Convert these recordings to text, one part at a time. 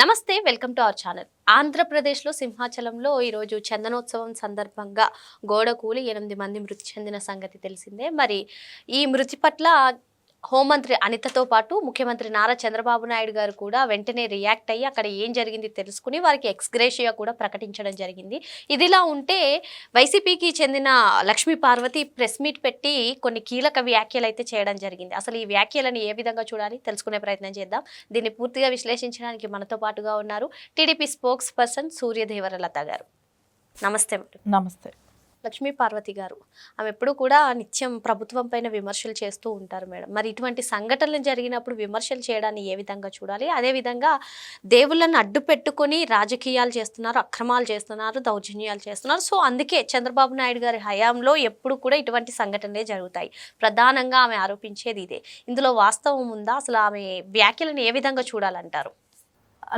నమస్తే welcome to our channel. ఆంధ్రప్రదేశ్లో సింహాచలంలో ఈరోజు చందనోత్సవం సందర్భంగా గోడ కూలి ఎనిమిది మంది మృతి చెందిన సంగతి తెలిసిందే. మరి ఈ మృతి పట్ల హోంమంత్రి అనితతో పాటు ముఖ్యమంత్రి నారా చంద్రబాబు నాయుడు గారు కూడా వెంటనే రియాక్ట్ అయ్యి అక్కడ ఏం జరిగింది తెలుసుకుని వారికి ఎక్స్గ్రేషియా కూడా ప్రకటించడం జరిగింది. ఇదిలా ఉంటే వైసీపీకి చెందిన లక్ష్మీ పార్వతి ప్రెస్ మీట్ పెట్టి కొన్ని కీలక వ్యాఖ్యలు అయితే చేయడం జరిగింది. అసలు ఈ వ్యాఖ్యలను ఏ విధంగా చూడాలి? తెలుసుకునే ప్రయత్నం చేద్దాం. దీన్ని పూర్తిగా విశ్లేషించడానికి మనతో పాటుగా ఉన్నారు టీడీపీ స్పోక్స్ పర్సన్ సూర్యదేవరలత గారు. నమస్తే నమస్తే. లక్ష్మీ పార్వతి గారు. ఆమె ఎప్పుడు కూడా నిత్యం ప్రభుత్వం పైన విమర్శలు చేస్తూ ఉంటారు మేడం. మరి ఇటువంటి సంఘటనలు జరిగినప్పుడు విమర్శలు చేయడాన్ని ఏ విధంగా చూడాలి? అదే విధంగా దేవుళ్ళని అడ్డు పెట్టుకొని రాజకీయాలు చేస్తున్నారు అక్రమాలు చేస్తున్నారు దౌర్జన్యాలు చేస్తున్నారు. సో అందుకే చంద్రబాబు నాయుడు గారి హయాంలో ఎప్పుడు కూడా ఇటువంటి సంఘటనలే జరుగుతాయి. ప్రధానంగా ఆమె ఆరోపించేది ఇదే. ఇందులో వాస్తవం ఉందా? అసలు ఆమె వ్యాఖ్యలను ఏ విధంగా చూడాలంటారు?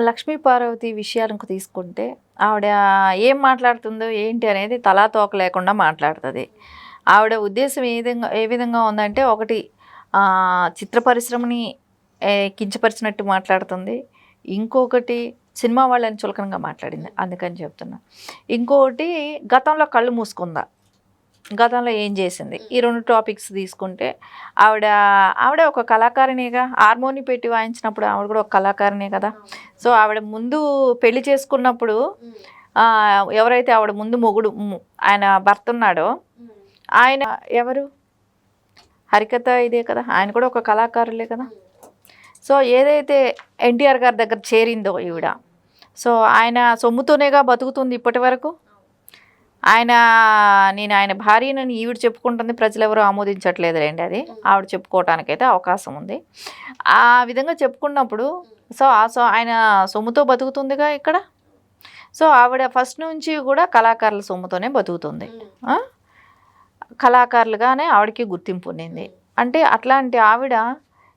లక్ష్మీ పార్వతి విషయాలకు తీసుకుంటే ఆవిడ ఏం మాట్లాడుతుందో ఏంటి అనేది తలా తోక లేకుండా మాట్లాడుతుంది. ఆవిడ ఉద్దేశం ఏ విధంగా ఏ విధంగా ఉందంటే ఒకటి చిత్ర పరిశ్రమని కించపరిచినట్టు మాట్లాడుతుంది. ఇంకొకటి సినిమా వాళ్ళని చులకనగా మాట్లాడింది అందుకని చెప్తున్నా. ఇంకొకటి గతంలో కళ్ళు మూసుకుందా? గతంలో ఏం చేసింది? ఈ రెండు టాపిక్స్ తీసుకుంటే ఆవిడ ఆవిడ ఒక కళాకారిణిగా హార్మోని పెట్టి వాయించినప్పుడు ఆవిడ కూడా ఒక కళాకారిణే కదా. సో ఆవిడ ముందు పెళ్ళి చేసుకున్నప్పుడు ఎవరైతే ఆవిడ ముందు మొగుడు ఆయన భర్త ఉన్నాడో ఆయన ఎవరు? హరికథ ఇదే కదా. ఆయన కూడా ఒక కళాకారులే కదా. సో ఏదైతే ఎన్టీఆర్ గారి దగ్గర చేరిందో ఈవిడ. సో ఆయన సొమ్ముతోనేగా బతుకుతుంది ఇప్పటి వరకు? ఆయన నేను ఆయన భార్యనని ఈవిడ చెప్పుకుంటుంది ప్రజలు ఎవరు ఆమోదించట్లేదులేండి అది. ఆవిడ చెప్పుకోవటానికైతే అవకాశం ఉంది ఆ విధంగా చెప్పుకున్నప్పుడు సో ఆ సో ఆయన సొమ్ముతో బతుకుతుందిగా ఇక్కడ? సో ఆవిడ ఫస్ట్ నుంచి కూడా కళాకారుల సొమ్ముతోనే బతుకుతుంది? కళాకారులుగానే ఆవిడకి గుర్తింపు ఉండింది. అంటే అట్లాంటి ఆవిడ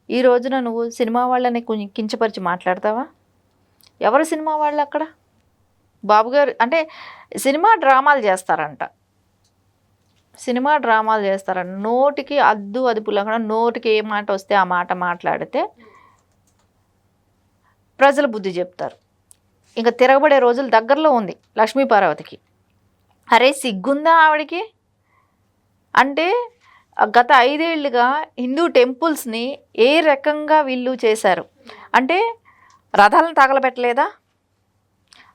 ఈ రోజున నువ్వు సినిమా వాళ్ళని కొంచెం కించపరిచి మాట్లాడతావా? ఎవరు సినిమా వాళ్ళు అక్కడ? బాబు గారు అంటే సినిమా డ్రామాలు చేస్తారంట. సినిమా డ్రామాలు చేస్తారంట. నోటికి అద్దు అదుపు లేకుండా నోటికి ఏ మాట వస్తే ఆ మాట మాట్లాడితే ప్రజలు బుద్ధి చెప్తారు. ఇంకా తిరగబడే రోజులు దగ్గరలో ఉంది లక్ష్మీ పార్వతికి. అరే సిగ్గుందా ఆవిడకి? అంటే గత ఐదేళ్ళుగా హిందూ టెంపుల్స్ని ఏ రకంగా వీళ్ళు చేశారు? అంటే రథాలను తగలబెట్టలేదా?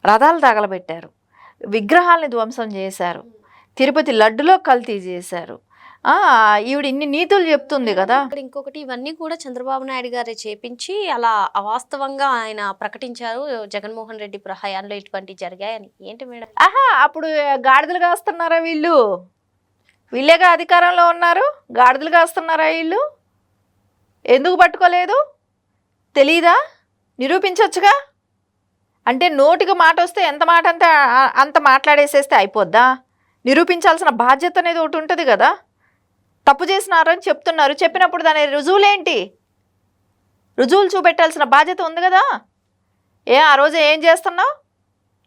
రథాలు తగలబెట్టారు. విగ్రహాలని ధ్వంసం చేశారు. తిరుపతి లడ్డులో కల్తీ చేశారు. ఈవిడ ఇన్ని నీతులు చెప్తుంది కదా. ఇక్కడ ఇంకొకటి ఇవన్నీ కూడా చంద్రబాబు నాయుడు గారే చేపించి అలా అవాస్తవంగా ఆయన ప్రకటించారు. జగన్మోహన్ రెడ్డి హయాంలో ఇటువంటి జరిగాయని. ఏంటి మేడం? ఆహా అప్పుడు గాడిదలు కాస్తున్నారా వీళ్ళు? వీళ్ళేగా అధికారంలో ఉన్నారు? గాడిదలు కాస్తున్నారా వీళ్ళు? ఎందుకు పట్టుకోలేదు? తెలీదా? నిరూపించవచ్చుగా అంటే నోటికి మాట వస్తే ఎంత మాట అంత అంత మాట్లాడేసేస్తే అయిపోద్దా? నిరూపించాల్సిన బాధ్యత అనేది ఒకటి ఉంటుంది కదా. తప్పు చేసినారని చెప్తున్నారు. చెప్పినప్పుడు దాని రుజువులేంటి రుజువులు చూపెట్టాల్సిన బాధ్యత ఉంది కదా. ఏ ఆ రోజు ఏం చేస్తున్నావు?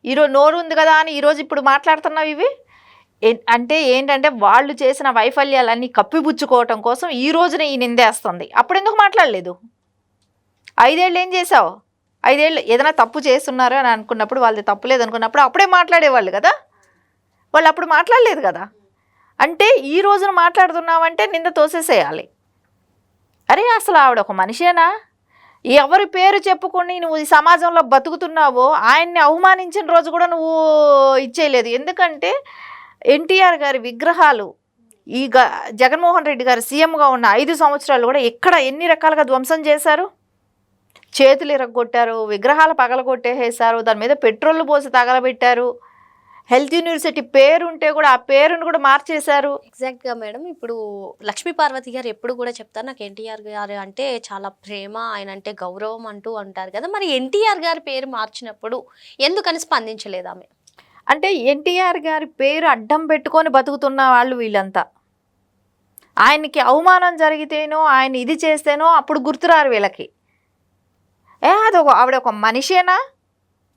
ఈరోజు నోరు ఉంది కదా అని ఈరోజు ఇప్పుడు మాట్లాడుతున్నావు ఇవి? అంటే ఏంటంటే వాళ్ళు చేసిన వైఫల్యాలన్నీ కప్పిపుచ్చుకోవటం కోసం ఈ రోజున ఈ నిందేస్తుంది. అప్పుడు ఎందుకు మాట్లాడలేదు? ఐదేళ్ళు ఏం చేసావు? ఐదేళ్ళు ఏదైనా తప్పు చేస్తున్నారు అని అనుకున్నప్పుడు వాళ్ళది తప్పులేదు అనుకున్నప్పుడు అప్పుడే మాట్లాడేవాళ్ళు కదా. వాళ్ళు అప్పుడు మాట్లాడలేదు కదా. అంటే ఈ రోజున మాట్లాడుతున్నావంటే నింద తోసేసేయాలి. అరే అసలు ఆవిడ ఒక మనిషేనా? ఎవరి పేరు చెప్పుకొని నువ్వు ఈ సమాజంలో బతుకుతున్నావో ఆయన్ని అవమానించిన రోజు కూడా నువ్వు ఇచ్చేయలేదు. ఎందుకంటే ఎన్టీఆర్ గారి విగ్రహాలు ఈ గ జగన్మోహన్ రెడ్డి గారు సీఎంగా ఉన్న ఐదు సంవత్సరాలు కూడా ఎక్కడ ఎన్ని రకాలుగా ధ్వంసం చేశారు? చేతులు ఇరగొట్టారు విగ్రహాలు పగలగొట్టేసేసారు దాని మీద పెట్రోల్ పోసి తగలబెట్టారు. హెల్త్ యూనివర్సిటీ పేరు ఉంటే కూడా ఆ పేరును కూడా మార్చేశారు. ఎగ్జాక్ట్గా మేడం. ఇప్పుడు లక్ష్మీ పార్వతి గారు ఎప్పుడు కూడా చెప్తారు నాకు ఎన్టీఆర్ గారు అంటే చాలా ప్రేమ ఆయన అంటే గౌరవం అంటూ అంటారు కదా. మరి ఎన్టీఆర్ గారి పేరు మార్చినప్పుడు ఎందుకని స్పందించలేదు ఆమె? అంటే ఎన్టీఆర్ గారి పేరు అడ్డం పెట్టుకొని బతుకుతున్న వాళ్ళు వీళ్ళంతా. ఆయనకి అవమానం జరిగితేనో ఆయన ఇది చేస్తేనో అప్పుడు గుర్తురారు వీళ్ళకి. ఏ అది ఒక ఆవిడ ఒక మనిషేనా?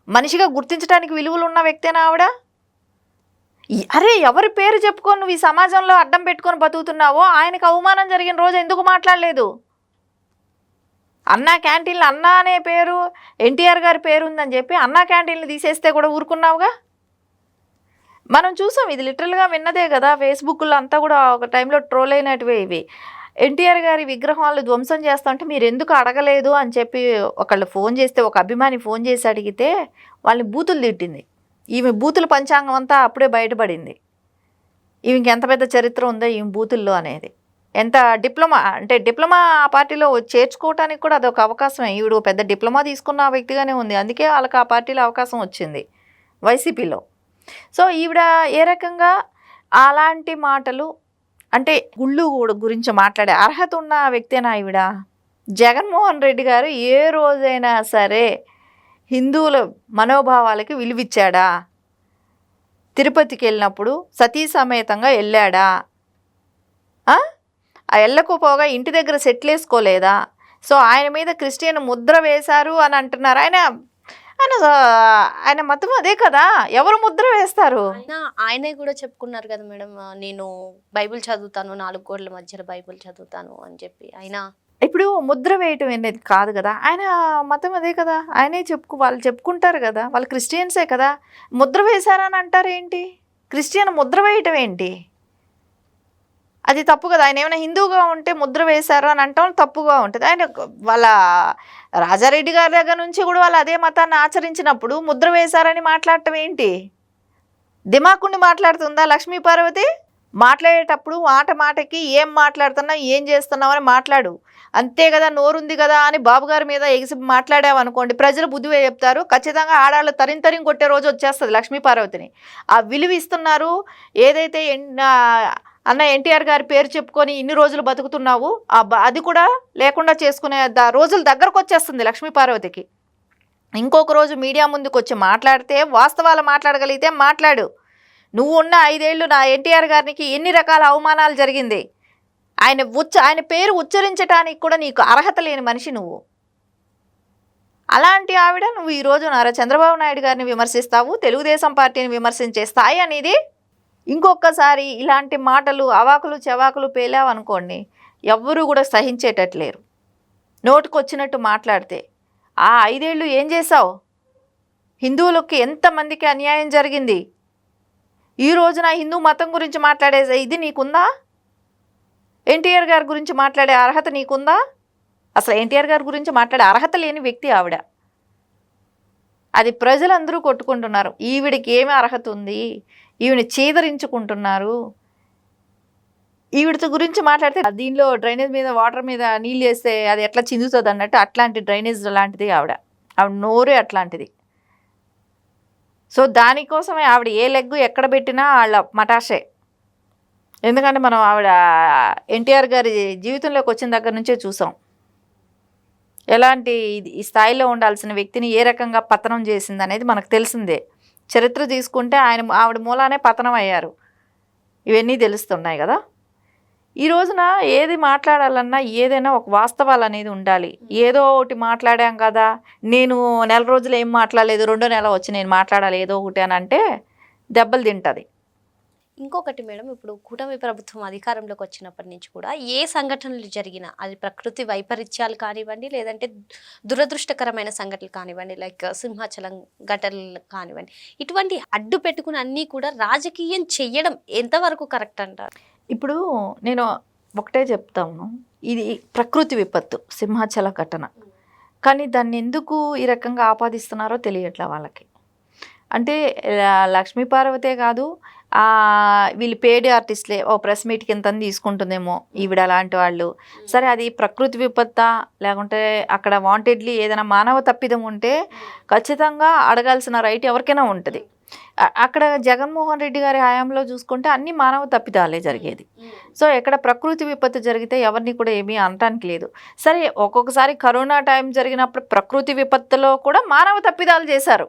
మనిషిగా గుర్తించడానికి విలువలు ఉన్న వ్యక్తేనా ఆవిడ? అరే ఎవరి పేరు చెప్పుకొని నువ్వు ఈ సమాజంలో అడ్డం పెట్టుకొని బతుకుతున్నావో? ఆయనకు అవమానం జరిగిన రోజు ఎందుకు మాట్లాడలేదు? అన్నా క్యాంటీన్లు అన్నా అనే పేరు ఎన్టీఆర్ గారి పేరు ఉందని చెప్పి అన్నా క్యాంటీన్లు తీసేస్తే కూడా ఊరుకున్నావుగా? మనం చూసాం ఇది లిటరల్గా విన్నదే కదా ఫేస్బుక్లో అంతా కూడా ఒక టైంలో ట్రోల్ అయినటివే ఇవి. ఎన్టీఆర్ గారి విగ్రహాలు ధ్వంసం చేస్తుంటే మీరు ఎందుకు అడగలేదు అని చెప్పి ఒకళ్ళు ఫోన్ చేస్తే ఒక అభిమాని ఫోన్ చేసి అడిగితే వాళ్ళని బూతులు తిట్టింది. ఈమె బూతుల పంచాంగం అంతా అప్పుడే బయటపడింది. ఈమెకి ఎంత పెద్ద చరిత్ర ఉందో ఈమె బూతుల్లో అనేది. ఎంత డిప్లొమా అంటే డిప్లొమా ఆ పార్టీలో చేర్చుకోవటానికి కూడా అదొక అవకాశమే. ఈవిడ పెద్ద డిప్లొమా తీసుకున్న వ్యక్తిగానే ఉంది. అందుకే వాళ్ళకి ఆ పార్టీలో అవకాశం వచ్చింది వైసీపీలో. సో ఈవిడ ఏ రకంగా అలాంటి మాటలు అంటే గుళ్ళు కూడా గురించి మాట్లాడే అర్హత ఉన్న వ్యక్తేనా ఈవిడ? జగన్మోహన్ రెడ్డి గారు ఏ రోజైనా సరే హిందువుల మనోభావాలకి విలువిచ్చాడా? తిరుపతికి వెళ్ళినప్పుడు సతీ సమేతంగా వెళ్ళాడా? ఆ? వెళ్ళకపోగా ఇంటి దగ్గర సెటిల్ వేసుకోలేదా? సో ఆయన మీద క్రిస్టియన్ ముద్ర వేశారు అని అంటున్నారు. ఆయన ఆయన ఆయన మతం అదే కదా. ఎవరు ముద్ర వేస్తారు? ఆయన కూడా చెప్పుకున్నారు కదా మేడం నేను బైబిల్ చదువుతాను నాలుగు గోడల మధ్యలో బైబిల్ చదువుతాను అని చెప్పి. ఆయన ఇప్పుడు ముద్ర వేయటం అనేది కాదు కదా. ఆయన మతం అదే కదా. ఆయనే చెప్పుకు వాళ్ళు చెప్పుకుంటారు కదా. వాళ్ళు క్రిస్టియన్సే కదా. ముద్ర వేశారని అంటారు ఏంటి క్రిస్టియన్ ముద్ర వేయటం ఏంటి? అది తప్పు కదా. ఆయన ఏమైనా హిందువుగా ఉంటే ముద్ర వేశారు అని అంటాం తప్పుగా ఉంటుంది. ఆయన వాళ్ళ రాజారెడ్డి గారి దగ్గర నుంచి కూడా వాళ్ళు అదే మతాన్ని ఆచరించినప్పుడు ముద్ర వేశారని మాట్లాడటం ఏంటి? దిమాకుండి మాట్లాడుతుందా లక్ష్మీ పార్వతి? మాట్లాడేటప్పుడు మాట మాటకి ఏం మాట్లాడుతున్నావు ఏం చేస్తున్నావు అని మాట్లాడు. అంతే కదా నోరుంది కదా అని బాబుగారి మీద ఎగిసి మాట్లాడావు అనుకోండి ప్రజలు బుద్ధివే చెప్తారు. ఖచ్చితంగా ఆడాళ్ళు తరిం తరిం కొట్టే రోజు వచ్చేస్తుంది లక్ష్మీ పార్వతిని. ఆ విలువ ఇస్తున్నారు ఏదైతే ఎన్- అన్న ఎన్టీఆర్ గారి పేరు చెప్పుకొని ఇన్ని రోజులు బతుకుతున్నావు ఆ బ- అది కూడా లేకుండా చేసుకునే రోజులు దగ్గరకు వచ్చేస్తుంది లక్ష్మీ పార్వతికి. ఇంకొక రోజు మీడియా ముందుకు వచ్చి మాట్లాడితే వాస్తవాలు మాట్లాడగలిగితే మాట్లాడు. నువ్వు ఉన్న ఐదేళ్ళు నా ఎన్టీఆర్ గారికి ఎన్ని రకాల అవమానాలు జరిగింది. ఆయన ఉచ్చ ఆయన పేరు ఉచ్చరించడానికి కూడా నీకు అర్హత లేని మనిషి నువ్వు. అలాంటి ఆవిడ నువ్వు ఈరోజు నారా చంద్రబాబు నాయుడు గారిని విమర్శిస్తావు తెలుగుదేశం పార్టీని విమర్శించే స్థాయి అనేది ఇంకొకసారి ఇలాంటి మాటలు అవాకులు చెవాకులు పేలావు అనుకోండి ఎవ్వరూ కూడా సహించేటట్లేరు. నోటుకొచ్చినట్టు మాట్లాడితే ఆ ఐదేళ్ళు ఏం చేశావు? హిందువులకి ఎంతమందికి అన్యాయం జరిగింది? ఈ రోజున హిందూ మతం గురించి మాట్లాడే ఇది నీకుందా? ఎన్టీఆర్ గారి గురించి మాట్లాడే అర్హత నీకుందా? అసలు ఎన్టీఆర్ గారి గురించి మాట్లాడే అర్హత లేని వ్యక్తి ఆవిడ. అది ప్రజలందరూ కొట్టుకుంటున్నారు. ఈవిడికి ఏమి అర్హత ఉంది? ఈవిని చేదరించుకుంటున్నారు. ఈవిడతో గురించి మాట్లాడితే దీనిలో డ్రైనేజ్ మీద వాటర్ మీద నీళ్ళు వేస్తే అది ఎట్లా చిందుతుంది అన్నట్టు అట్లాంటి డ్రైనేజ్ లాంటిది ఆవిడ. ఆవిడ నోరే అట్లాంటిది. సో దానికోసమే ఆవిడ ఏ లెగ్గు ఎక్కడ పెట్టినా వాళ్ళ మటాషే. ఎందుకంటే మనం ఆవిడ ఎన్టీఆర్ గారి జీవితంలోకి వచ్చిన దగ్గర నుంచే చూసాం. ఎలాంటి ఇది- ఈ స్థాయిలో ఉండాల్సిన వ్యక్తిని ఏ రకంగా పతనం చేసింది అనేది మనకు తెలిసిందే. చరిత్ర తీసుకుంటే ఆయన ఆవిడ మూలానే పతనం అయ్యారు ఇవన్నీ తెలుస్తున్నాయి కదా? ఈ రోజున ఏది మాట్లాడాలన్నా ఏదైనా ఒక వాస్తవాలు అనేది ఉండాలి. ఏదో ఒకటి మాట్లాడాం కదా నేను నెల రోజులు ఏం మాట్లాడలేదు రెండో నెల వచ్చి నేను మాట్లాడాలి ఏదో ఒకటి అని అంటే దెబ్బలు తింటుంది. ఇంకొకటి మేడం ఇప్పుడు కూటమి ప్రభుత్వం అధికారంలోకి వచ్చినప్పటి నుంచి కూడా ఏ సంఘటనలు జరిగినా అది ప్రకృతి వైపరీత్యాలు కానివ్వండి లేదంటే దురదృష్టకరమైన సంఘటనలు కానివ్వండి లైక్ సింహాచలం ఘటనలు కానివ్వండి ఇటువంటి అడ్డు పెట్టుకుని అన్నీ కూడా రాజకీయం చెయ్యడం ఎంతవరకు కరెక్ట్ అంటారు? ఇప్పుడు నేను ఒకటే చెప్తాను. ఇది ప్రకృతి విపత్తు సింహాచల ఘటన. కానీ దాన్ని ఎందుకు ఈ రకంగా ఆపాదిస్తున్నారో తెలియట్లే వాళ్ళకి. అంటే లక్ష్మీపార్వతే లక్ష్మీ పార్వతే కాదు వీళ్ళు పేడి ఆర్టిస్ట్లే. ఓ ప్రెస్ మీట్ కింద తీసుకుంటుందేమో ఈవిడ అలాంటి వాళ్ళు. సరే అది ప్రకృతి విపత్తా లేకుంటే అక్కడ వాంటెడ్లీ ఏదైనా మానవ తప్పిదం ఉంటే ఖచ్చితంగా అడగాల్సిన రైట్ ఎవరికైనా ఉంటుంది. అక్కడ జగన్మోహన్ రెడ్డి గారి హయాంలో చూసుకుంటే అన్ని మానవ తప్పిదాలే జరిగేది. సో ఎక్కడ ప్రకృతి విపత్తు జరిగితే ఎవరిని కూడా ఏమీ అనటానికి లేదు. సరే ఒక్కొక్కసారి కరోనా టైం జరిగినప్పుడు ప్రకృతి విపత్తులో కూడా మానవ తప్పిదాలు చేశారు.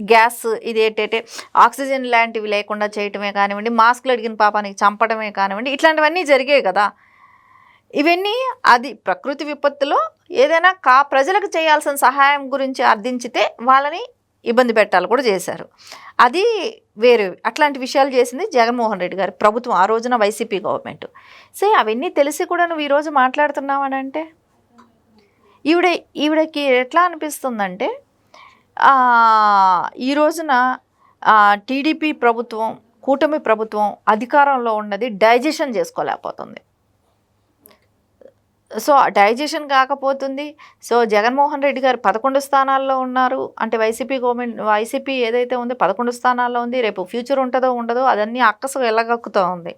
గ్యాస్ ఇది ఏంటంటే ఆక్సిజన్ లాంటివి లేకుండా చేయటమే కానివ్వండి మాస్కులు అడిగిన పాపానికి చంపడమే కానివ్వండి ఇట్లాంటివన్నీ జరిగాయి కదా. ఇవన్నీ అది ప్రకృతి విపత్తులో ఏదైనా కా ప్రజలకు చేయాల్సిన సహాయం గురించి అర్థించితే వాళ్ళని ఇబ్బంది పెట్టాలి కూడా చేశారు. అది వేరే. అట్లాంటి విషయాలు చేసింది జగన్మోహన్ రెడ్డి గారు ప్రభుత్వం ఆ రోజున వైసీపీ గవర్నమెంట్. సే అవన్నీ తెలిసి కూడా నువ్వు ఈరోజు మాట్లాడుతున్నావు అని అంటే ఈవిడ ఈవిడకి ఎట్లా అనిపిస్తుందంటే ఈ రోజున టీడీపీ ప్రభుత్వం కూటమి ప్రభుత్వం అధికారంలో ఉన్నది డైజెషన్ చేసుకోలేకపోతుంది. సో డైజెషన్ కాకపోతుంది. సో జగన్మోహన్ రెడ్డి గారు పదకొండు స్థానాల్లో ఉన్నారు. అంటే వైసీపీ గవర్నమెంట్ వైసీపీ ఏదైతే ఉందో పదకొండు స్థానాల్లో ఉంది. రేపు ఫ్యూచర్ ఉంటుందో ఉండదో అదన్నీ అక్కసు వెళ్ళగక్కుతూ ఉంది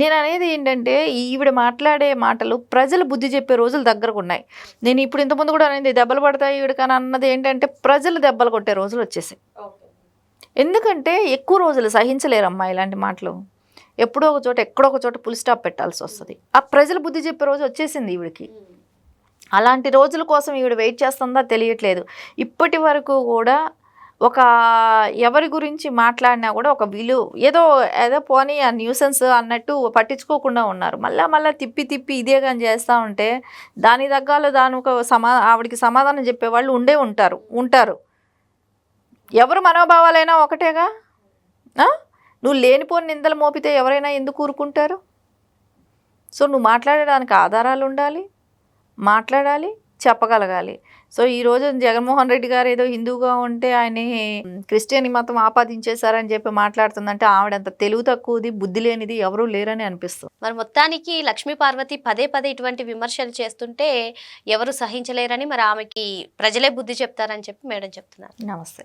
నేను అనేది ఏంటంటే ఈవిడ మాట్లాడే మాటలు ప్రజలు బుద్ధి చెప్పే రోజులు దగ్గరకు ఉన్నాయి నేను ఇప్పుడు ఇంతకుముందు కూడా అనేది దెబ్బలు పడతాయి ఈవిడకని అన్నది ఏంటంటే ప్రజలు దెబ్బలు కొట్టే రోజులు వచ్చేసాయి. ఎందుకంటే ఎక్కువ రోజులు సహించలేరమ్మా ఇలాంటి మాటలు. ఎప్పుడో ఒక చోట ఎక్కడో ఒక చోట పులి స్టాప్ పెట్టాల్సి వస్తుంది. ఆ ప్రజలు బుద్ధి చెప్పే రోజు వచ్చేసింది ఈవిడికి. అలాంటి రోజుల కోసం ఈవిడ వెయిట్ చేస్తుందా తెలియట్లేదు. ఇప్పటి వరకు కూడా ఒక ఎవరి గురించి మాట్లాడినా కూడా ఒక విలువ ఏదో ఏదో పోనీ ఆ న్యూసెన్స్ అన్నట్టు పట్టించుకోకుండా ఉన్నారు. మళ్ళీ మళ్ళీ తిప్పి తిప్పి ఇదే కానీ చేస్తూ ఉంటే దాని తగ్గాలో దాని ఒక సమా ఆవిడకి సమాధానం చెప్పేవాళ్ళు ఉండే ఉంటారు ఉంటారు. ఎవరు మనోభావాలైనా ఒకటేగా? నువ్వు లేనిపోని నిందలు మోపితే ఎవరైనా ఎందుకు ఊరుకుంటారు? సో నువ్వు మాట్లాడడానికి ఆధారాలు ఉండాలి? మాట్లాడాలి? చెప్పగలగాలి. సో ఈ రోజు జగన్మోహన్ రెడ్డి గారు ఏదో హిందూగా ఉంటే ఆయన క్రిస్టియన్ మతం ఆపాదించేశారని చెప్పి మాట్లాడుతుందంటే ఆవిడంత తెలివి తక్కువది బుద్ధి లేనిది ఎవరూ లేరని అనిపిస్తుంది. మరి మొత్తానికి లక్ష్మీ పార్వతి పదే పదే ఇటువంటి విమర్శలు చేస్తుంటే ఎవరు సహించలేరని మరి ఆమెకి ప్రజలే బుద్ధి చెప్తారని చెప్పి మేడం చెప్తున్నారు. నమస్తే.